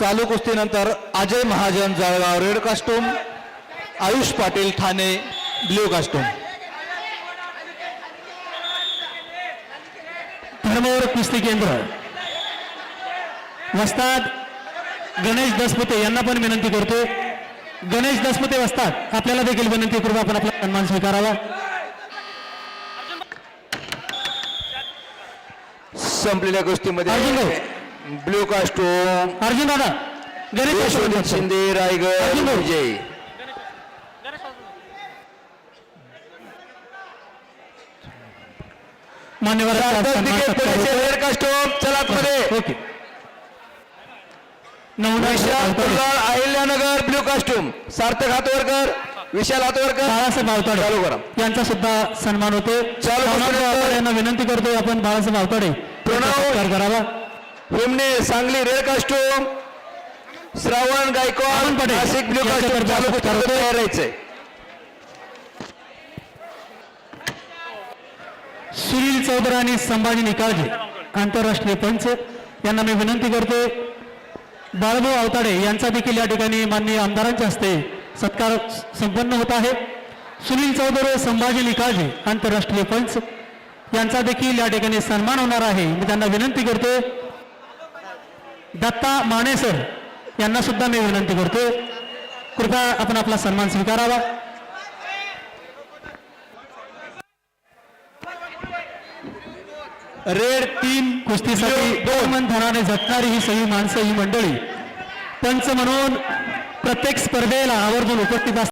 चालू कुस्तीनंतर Ajay Mahajan Jalgaon red costume Ayush Patil Thane blue costume. धर्मवर कुस्ती केंद्र. वस्ताद गणेश दसपते यांना पण विनंती करतो. गणेश दसपते वस्ताद आपल्याला देखील विनंती करू आपण आपला सन्मान स्वीकारावा. संपलेल्या अर्जुन ब्ल्यू कास्टूम अर्जुन दादा गणेश. शिंदे रायगड. विजय मान्यवर कास्टूम चला. कुर्लाळ अहिल्यानगर ब्ल्यू कास्टूम सार्थक हातवरकर विशाल हातवरकर बाळासाहेब आवताडे चालू करा. यांचा सुद्धा सन्मान होतो चालू यांना विनंती करतोय आपण बाळासाहेब आवताडे प्रणव. करावा हिमने Sangli red costume Shravan Gaikwad. Nashik blue चालू होतोय. तयार राहायचंय सुनील चौधरी आणि संभाजी निकाळजे आंतरराष्ट्रीय पंच यांना मी विनंती करतो बाळभाऊ आवताडे यांचा देखील या ठिकाणी माननीय आमदारांच्या हस्ते सत्कार संपन्न होत आहे सुनील चौधरी संभाजी निकाळजे आंतरराष्ट्रीय पंच यांचा देखील या ठिकाणी सन्मान होणार आहे मी त्यांना विनंती करतो दत्ता माने सर यांना सुद्धा मी विनंती करतो कृपया आपण आपला सन्मान स्वीकारावा. रेड तीन कुस्तीसाठी दोन. मन धनाने झटणारी ही सगळी माणसं ही मंडळी. पंच म्हणून प्रत्येक स्पर्धेला आवर्जून उपस्थित असतात.